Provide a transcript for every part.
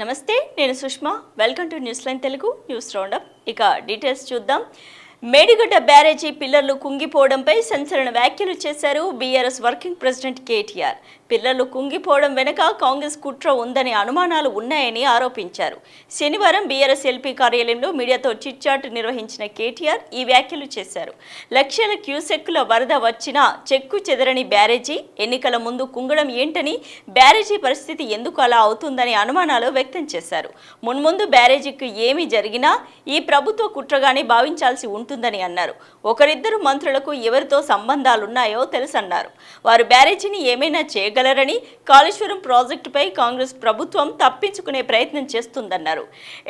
నమస్తే నేను Sushma. Welcome to news line Telugu news roundup ఇక డీటెయిల్స్ చూద్దాం. మేడిగడ్డ బ్యారేజీ పిల్లర్లు కుంగిపోవడంపై సంచలన వ్యాఖ్యలు చేశారు బీఆర్ఎస్ వర్కింగ్ ప్రెసిడెంట్ కేటీఆర్. పిల్లర్లు కుంగిపోవడం వెనుక కాంగ్రెస్ కుట్ర ఉందనే అనుమానాలు ఉన్నాయని ఆరోపించారు. శనివారం బీఆర్ఎస్ ఎల్పీ కార్యాలయంలో మీడియాతో చిట్చాట్ నిర్వహించిన కేటీఆర్ ఈ వ్యాఖ్యలు చేశారు. లక్షల క్యూసెక్కుల వరద వచ్చినా చెక్కు చెదరని బ్యారేజీ ఎన్నికల ముందు కుంగడం ఏంటని బ్యారేజీ పరిస్థితి ఎందుకు అలా అవుతుందనే అనుమానాలు వ్యక్తం చేశారు. మున్ముందు బ్యారేజీకి ఏమి జరిగినా ఈ ప్రభుత్వ కుట్రగానే భావించాల్సి ఉంటుందని అన్నారు. ఒకరిద్దరు మంత్రులకు ఎవరితో సంబంధాలున్నాయో తెలుసన్నారు. వారు బ్యారేజీని ఏమైనా చేయగలరని కాళేశ్వరం ప్రాజెక్టుపై కాంగ్రెస్ ప్రభుత్వం తప్పించుకునే ప్రయత్నం చేస్తుందన్నారు.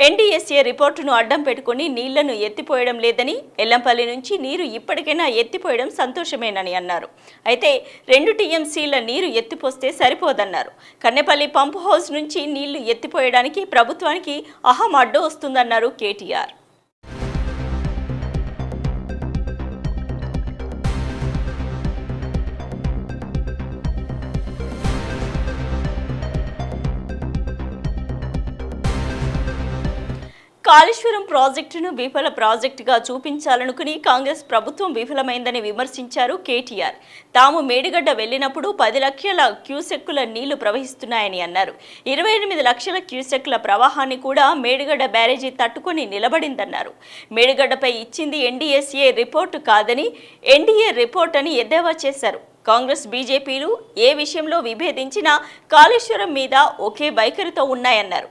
ఎన్డీఎస్ఏ రిపోర్టును అడ్డం పెట్టుకుని నీళ్ళను ఎత్తిపోయడం లేదని ఎల్లంపల్లి నుంచి నీరు ఇప్పటికైనా ఎత్తిపోయడం సంతోషమేనని అన్నారు. అయితే రెండు టీఎంసీల నీరు ఎత్తిపోస్తే సరిపోదన్నారు. కన్నెపల్లి పంప్ హౌస్ నుంచి నీళ్ళు ఎత్తిపోయడానికి ప్రభుత్వానికి అహం అడ్డు వస్తుందన్నారు కేటీఆర్. కాళేశ్వరం ప్రాజెక్టును విఫల ప్రాజెక్టుగా చూపించాలనుకుని కాంగ్రెస్ ప్రభుత్వం విఫలమైందని విమర్శించారు కేటీఆర్. తాము మేడిగడ్డ వెళ్ళినప్పుడు పది లక్షల క్యూసెక్కుల నీళ్ళు ప్రవహిస్తున్నాయని అన్నారు. ఇరవై ఎనిమిది లక్షల క్యూసెక్కుల ప్రవాహాన్ని కూడా మేడిగడ్డ బ్యారేజీ తట్టుకుని నిలబడిందన్నారు. మేడిగడ్డపై ఇచ్చింది ఎన్డీఎస్ఏ రిపోర్టు కాదని ఎన్డీఏ రిపోర్ట్ అని ఎద్దేవా చేశారు. కాంగ్రెస్ బీజేపీలు ఏ విషయంలో విభేదించినా కాళేశ్వరం మీద ఒకే వైఖరితో ఉన్నాయన్నారు.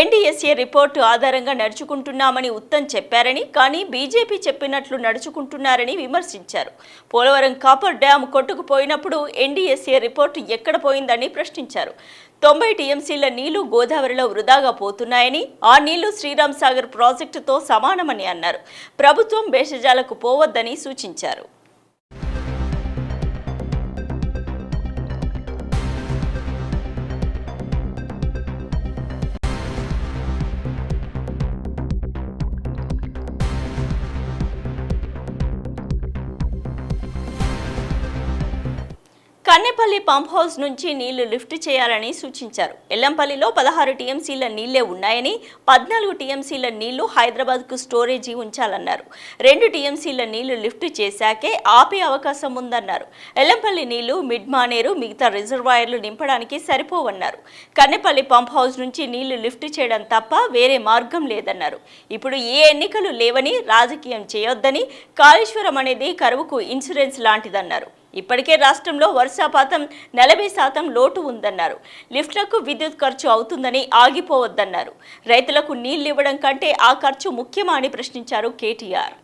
ఎన్డీఎస్ఏ రిపోర్టు ఆధారంగా నడుచుకుంటున్నామని ఉత్తమ్ చెప్పారని కానీ బీజేపీ చెప్పినట్లు నడుచుకుంటున్నారని విమర్శించారు. పోలవరం కాపర్ డ్యాం కొట్టుకుపోయినప్పుడు ఎన్డీఎస్ఏ రిపోర్టు ఎక్కడ పోయిందని ప్రశ్నించారు. తొంభై టీఎంసీల నీళ్ళు గోదావరిలో వృధాగా పోతున్నాయని ఆ నీళ్ళు శ్రీరామ్ సాగర్ ప్రాజెక్టుతో సమానమని అన్నారు. ప్రభుత్వం భేషజాలకు పోవద్దని సూచించారు. కన్నెపల్లి పంప్ హౌస్ నుంచి నీళ్ళు లిఫ్ట్ చేయాలని సూచించారు. ఎల్లంపల్లిలో పదహారు టీఎంసీల నీళ్ళే ఉన్నాయని పద్నాలుగు టీఎంసీల నీళ్ళు హైదరాబాద్కు స్టోరేజీ ఉంచాలన్నారు. రెండు టీఎంసీల నీళ్ళు లిఫ్ట్ చేశాకే ఆపే అవకాశం ఉందన్నారు. ఎల్లంపల్లి నీళ్ళు మిడ్ మానేరు మిగతా రిజర్వాయర్లు నింపడానికి సరిపోవన్నారు. కన్నెపల్లి పంప్ హౌస్ నుంచి నీళ్ళు లిఫ్ట్ చేయడం తప్ప వేరే మార్గం లేదన్నారు. ఇప్పుడు ఏ ఎన్నికలు లేవని రాజకీయం చేయొద్దని కాళేశ్వరం అనేది కరువుకు ఇన్సూరెన్స్ లాంటిదన్నారు. ఇప్పటికే రాష్ట్రంలో వర్షాపాతం నలభై శాతం లోటు ఉందన్నారు. లిఫ్ట్లకు విద్యుత్ ఖర్చు అవుతుందని ఆగిపోవద్దన్నారు. రైతులకు నీళ్ళు ఇవ్వడం కంటే ఆ ఖర్చు ముఖ్యమా అని ప్రశ్నించారు కేటీఆర్.